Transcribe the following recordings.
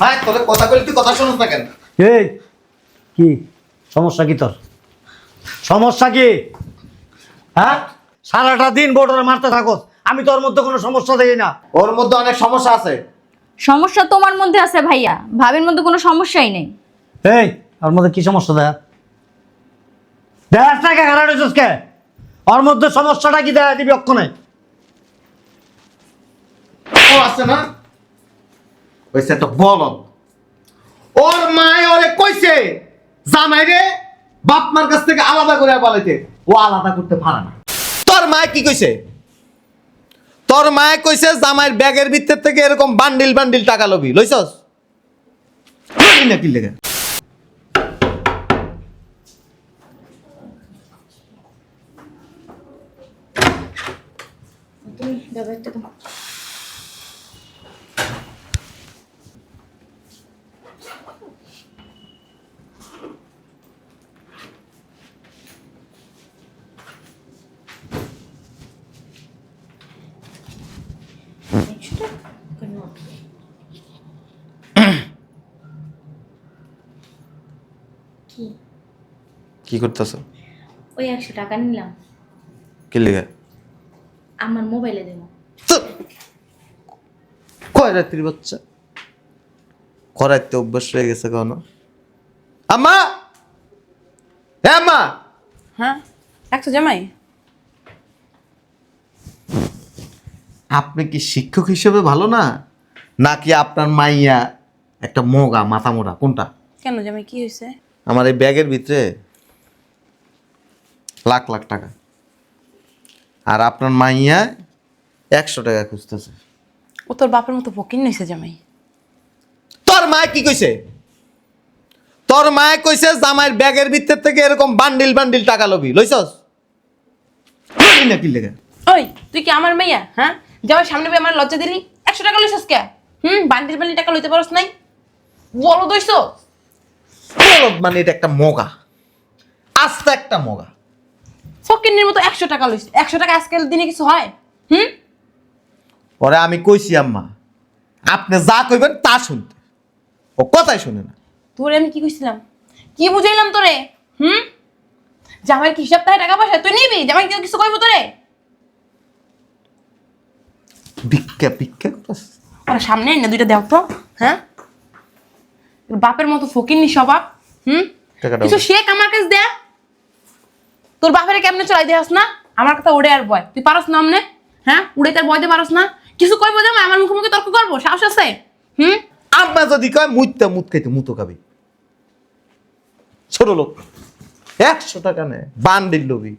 হ্যাঁ তোদের কথা বলি তুই কথা শুনিস না কেন? এই কি? সমস্যা কি তোর? সমস্যা কি? হ্যাঁ? সারাটা দিন বোর্ডারে মারতে থাকোস। আমি তোর মধ্যে কোনো সমস্যা দেখি না। ওর মধ্যে অনেক সমস্যা আছে। সমস্যা তোমার মধ্যে আছে ভাইয়া। ভাবির মধ্যে কোনো সমস্যাই নেই। এই ওর মধ্যে কি সমস্যা দেয়া দেখাস না কে খারাপ হয়েছিস কে? ওর মধ্যে সমস্যাটা কি দেখা দিবি অক্ষণে? ও আছে না? ওইসে তো বলদ। ওর মায় ওরে কইছে, জামাই রে, বাপ মার কাছ থেকে আলাদা করে পালাইতে। ও আলাদা করতে পারে না। তোর মায় কি কইছে? তোর মায় কইছে, জামাইয়ের ব্যাগের ভিতর থেকে এরকম বান্ডিল বান্ডিল টাকা লবি। লইছস? না কি লেগে কি? কি করতেছ? ওই একশো টাকা নিলাম। কি লেগে? আমার মোবাইলে দেবো। কয় রাত্রি বাচ্চা? করাইতে অভ্যাস হয়ে গেছে কেন? আম্মা! এ আম্মা! হ্যাঁ একশো জামাই? আপনি কি শিক্ষক হিসেবে ভালো না? নাকি আপনার মাইয়া একটা মোগা মাথা মোড়া কোনটা? কেন জামাই কি হয়েছে? আমার এই ব্যাগের ভিতরে লাখ লাখ টাকা। আর আপনার মাইয়া একশো টাকা খুঁজতেছে। ও তোর বাপের মতো ফকির নিয়েছে জামাই। তোর মায় কি কইছে? তোর মায় কইছে জামাইয়ের ব্যাগের ভিতর থেকে এরকম বান্ডিল বান্ডিল টাকা লবি। লইছস? না কি লেগে ওই তুই কি আমার মাইয়া? হ্যাঁ? জামাই সামনে আমার লজ্জা দিলি? একশো টাকা লইছিস কে? হুম বান্ডিল বান্ডিল টাকা লইতে পারস নাই? বলো দইছ বলদ মানে এটা একটা mogা আস্ত একটা মগা। ফকির মতো একশো টাকা লইছিস একশো টাকা আজকাল দিনে কিছু হয়? হুম? ওরে আমি কইছি আম্মা আপনি যা কইবেন তা শুনতে। ও কথাই শুনে না। তোরে আমি কি কইছিলাম? কি বুঝাইলাম তোরে? হুম? জামাইয়ের কি হিসাব তাই টাকা পয়সা? তুই নিবি? জামাই কেউ কিছু কইবো তোরে? ভিক্ষা ভিক্ষা? ওরা সামনে না দুইটা দেও তো হ্যাঁ? বাপের মতো ফকির নি স্বভাব হুম? কিছু শেখ আমার কাছে দেয়া তোর বাপের কেমনে চলাই দেয়াস না? আমার কথা উড়ে আর বয়। তুই পারস না আমনে হ্যাঁ? উড়ে তার বয় দিয়ে পারস না? কিছু কইবো জামাই আমার মুখে মুখে তর্ক করব সাহস আছে? হুম? আম্মা যদি কয় মুইতে মুত খাইতে মুতো খাবি। ছোট লোক। একশো টাকা নে বান্ডিল লবি।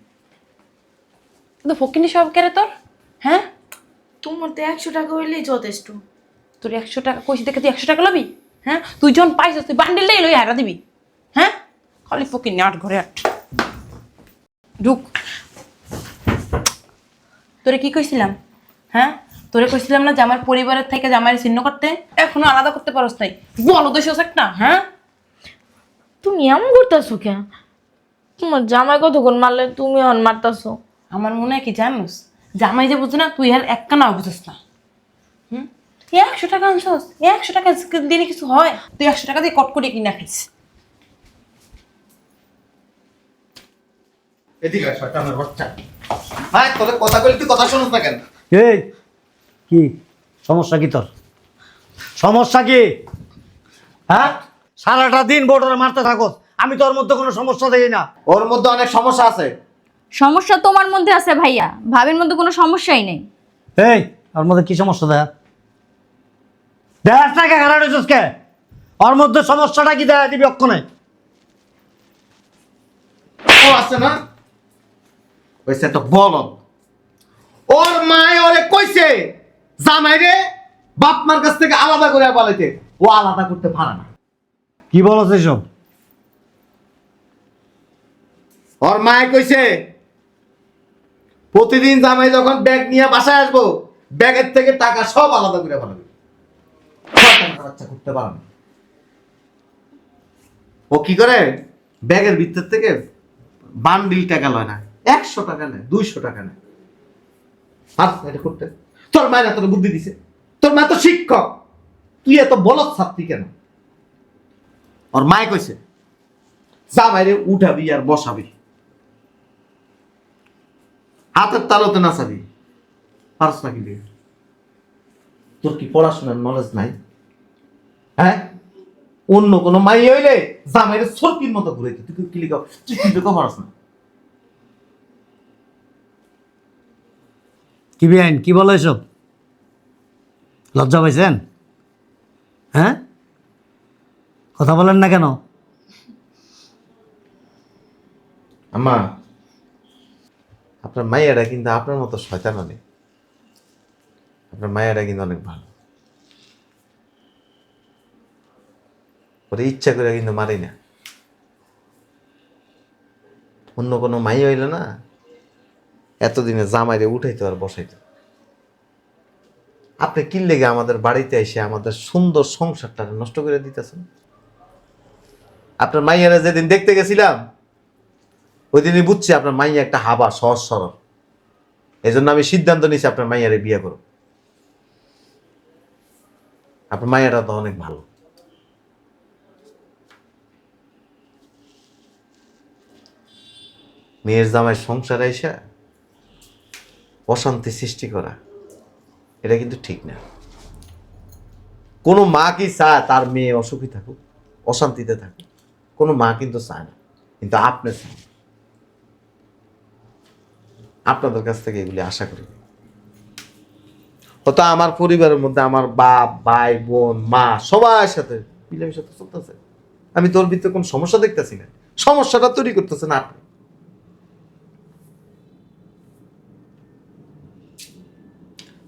কিন্তু ফকিনি সব কেরে তোর? হ্যাঁ? তোমার তো একশো টাকা হইলেই যথেষ্ট। তোর একশো টাকা কইছি দেখে তুই একশো টাকা লবি? হ্যাঁ? তুই যখন পাইছিস তুই বান্ডিলটাই লই হারা দিবি। হ্যাঁ? খালি ফকিনি আট ঘরে আট। ঢুক। তোরে কি কইছিলাম? হ্যাঁ? তোরে কইছিলাম না যে আমার পরিবারের থেকে জামাইয়ের ছিন্ন করতে? এখনও আলাদা করতে পারস নাই। বলো তো শেষ একটা হ্যাঁ? তুমি এমন করতেছো কে তোমার জামাই কতক্ষণ মারলে তুমি অন মারতাছো? আমার মনে হয় কি জানোস? জামাই যে বুঝে না তুই আর এক কানাও বুঝিস না। হুম? একশো টাকা আনছস একশো টাকা দিনে কিছু হয়? তুই একশো টাকা দিয়ে কট করে কিনে রাখিস এদিকে শয়তানের বাচ্চা। হ্যাঁ তোদের কথা বলি তুই কথা শুনিস না কেন? এই কি? সমস্যা কি তোর? সমস্যা কি? হ্যাঁ? সারাটা দিন বোর্ডারে মারতে থাকোস আমি তোর মধ্যে কোনো সমস্যা দেখি না। ওর মধ্যে অনেক সমস্যা আছে। সমস্যা তোমার মধ্যে আছে ভাইয়া। ভাবির মধ্যে কোনো সমস্যাই নেই। এই ওর মধ্যে কি সমস্যা দেখা? না কে খারাপ হয়েছিস কে? ওর মধ্যে সমস্যাটা কি দেখা দিবি অক্ষণে। ও আছে না? তো বলদ। ওর মায় ওরে কইছে জামাই রে বাপ মার কাছ থেকে আলাদা করে পালাইতে। ও আলাদা করতে পারে না। কি বলছ এসব? ওর মায় কইছে প্রতিদিন জামাই যখন ব্যাগ নিয়ে বাসায় আসব, ব্যাগের থেকে টাকা সব আলাদা করে বাচ্চা করতে ও কি করে? ব্যাগের ভিতর থেকে বান্ডিল টাকা লয় না, একশো টাকা নেয়, দুইশো টাকা নেয়। এটা করতে। তোর মায়ের তোর বুদ্ধি দিছে। তোর মা তো শিক্ষক। তুই এত বলত ছাত্রী কেন? ওর মায় কইছে যা বাইরে উঠাবি আর বসাবি। হাতের তালতে নাচাবি পারস নাকি দিয়ে তোর কি পড়াশোনার নলেজ নাই? হ্যাঁ? অন্য কোনো মাই হইলে জামাইরে সরকির মতো ঘুরাইতে। তুই কি লিখা? তুই কি লিখা পারস না? কি বেআইন কি বলো এসব? লজ্জা পাইছেন? হ্যাঁ? কথা বলেন না কেন? আম্মা আপনার মাইয়াটা কিন্তু আপনার মতো শয়তান নেই। আপনার মাইয়াটা কিন্তু অনেক ভালো। ওরে ইচ্ছা করে কিন্তু মারি না। অন্য কোনো মাই হইল না, এতদিনে জামাইরে উঠাইতো আর বসাইতো। আপনি কি লেগে আমাদের বাড়িতে এসে আমাদের সুন্দর সংসারটা নষ্ট করে দিতেছেন? আপনার মাইয়ারা যেদিন দেখতে গেছিলাম ওই দিনই বুঝছি আপনার মাইয়া একটা হাবা, সহজ, সরল। এই জন্য আমি সিদ্ধান্ত নিয়েছি আপনার মাইয়ারে বিয়ে করো আপনার মাইয়াটা তো অনেক ভালো। মেয়ের জামাই সংসারে এসে অশান্তি সৃষ্টি করা, এটা কিন্তু ঠিক না। কোনো মা কি চায় তার মেয়ে অসুখী থাকুক, অশান্তিতে থাকুক, কোনো মা কিন্তু চায় না। কিন্তু আপনি চান। আপনাদের কাছ থেকে এগুলি আশা করি। হয়তো আমার পরিবারের মধ্যে আমার বাপ, ভাই, বোন, মা সবার সাথে মিলেমিশে তো চলতেছে। আমি তোর ভিতরে কোনো সমস্যা দেখতেছি না। সমস্যাটা তৈরি করতেছেন আপনি।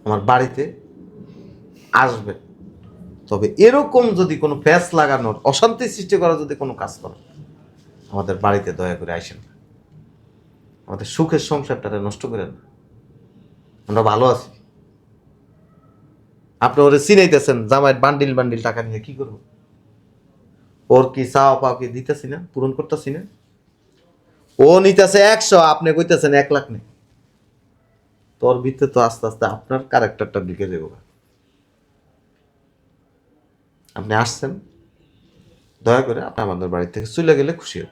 আমার বাড়িতে আসবে। তবে এরকম যদি কোনো প্যাচ লাগানোর, অশান্তি সৃষ্টি করা যদি কোনো কাজ করেন, আমাদের বাড়িতে দয়া করে আসেন আমাদের সুখের সংসারটা নষ্ট করেন আমরা ভালো আছি। আপনি ওরে চিনাইতেছেন, জামাইয়ের বান্ডিল বান্ডিল টাকা নিয়ে কি করব? ওর কি চাওয়া পাওয়া কি দিতেছি না, পূরণ করতেছি না? ও নিতেছে একশো, আপনি কইতেছেন এক লাখ নেই। তোর ভিতরে তো আস্তে আস্তে আপনার ক্যারেক্টারটা ঢুকে দেবো আপনি আসছেন, দয়া করে আপনি আমাদের বাড়ি থেকে চলে গেলে খুশি হব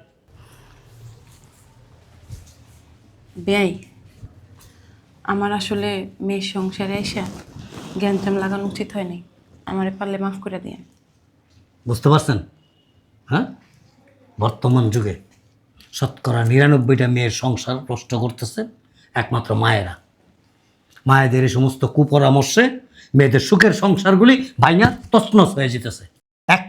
বেয়াই আমার আসলে মেয়ের সংসারে এসে জ্ঞানজাম লাগানো উচিত হয়নি আমারে পারলে মাফ করে দিয়ে বুঝতে পারছেন? হ্যাঁ? বর্তমান যুগে শতকরা নিরানব্বইটা মেয়ের সংসার নষ্ট করতেছে একমাত্র মায়েরা। মায়েদের এই সমস্ত কুপরামর্শে মেয়েদের সুখের সংসারগুলি ভাইয়া তছনছ হয়ে যেতেছে।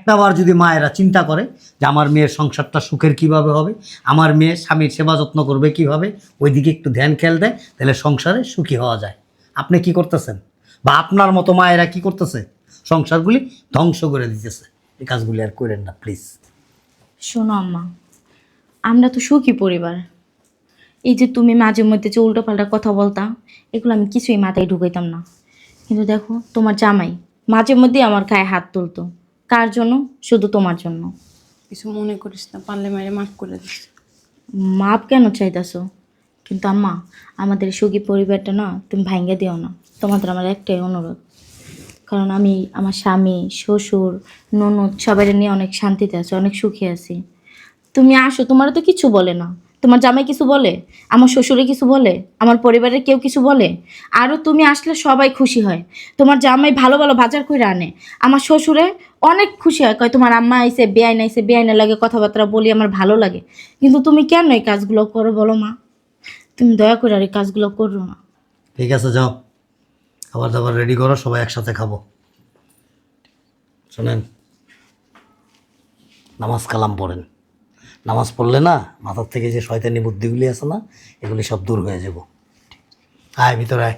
একটাবার যদি মায়েরা চিন্তা করে যে আমার মেয়ের সংসারটা সুখের কীভাবে হবে, আমার মেয়ে স্বামীর সেবা যত্ন করবে কীভাবে, ওইদিকে একটু ধ্যান খেয়াল দেয়, তাহলে সংসারে সুখী হওয়া যায়। আপনি কি করতেছেন? বা আপনার মতো মায়েরা কি করতেছে? সংসারগুলি ধ্বংস করে দিতেছে। এই কাজগুলি আর করেন না প্লিজ শোনো আম্মা, আমরা তো সুখী পরিবার। এই যে তুমি মাঝে মধ্যে যে উল্টোপাল্টা কথা বলতা, এগুলো আমি কিছুই মাথায় ঢুকাইতাম না। কিন্তু দেখো, তোমার জামাই মাঝে মধ্যেই আমার গায়ে হাত তুলতো। কার জন্য? শুধু তোমার জন্য। কিছু মনে করিস না পারলে মায়ের মাফ করে দিস। মাপ কেন চাইতাছো? কিন্তু আম্মা আমাদের সুখী পরিবারটা না তুমি ভাঙ্গে দিও না। তোমাদের আমার একটাই অনুরোধ। কারণ আমি আমার স্বামী শ্বশুর ননদ সবাই নিয়ে অনেক শান্তিতে আছি অনেক সুখী আছি। তুমি আসো তোমারও তো কিছু বলে না। তোমার জামাই কিছু বলে? আমার শ্বশুরে কিছু বলে? আমার পরিবারের কেউ কিছু বলে? আরও তুমি আসলে সবাই খুশি হয়। তোমার জামাই ভালো ভালো বাজার করে আনে। আমার শ্বশুরে অনেক খুশি হয়। কয়, তোমার আম্মা আইসে বেআইন আইসে বেআইনে লাগে কথাবার্তা বলি আমার ভালো লাগে। কিন্তু তুমি কেন এই কাজগুলো করো বলো মা? তুমি দয়া করে আর এই কাজগুলো করো না। ঠিক আছে, যাও। খাবার দাবার রেডি করো, সবাই একসাথে খাব। শোনেন, নামাজ কালাম পড়েন। নামাজ পড়লে না মাথার থেকে যে শয়তানি বুদ্ধিগুলি আছে না, এগুলি সব দূর হয়ে যাব। আয়, ভিতরে আয়।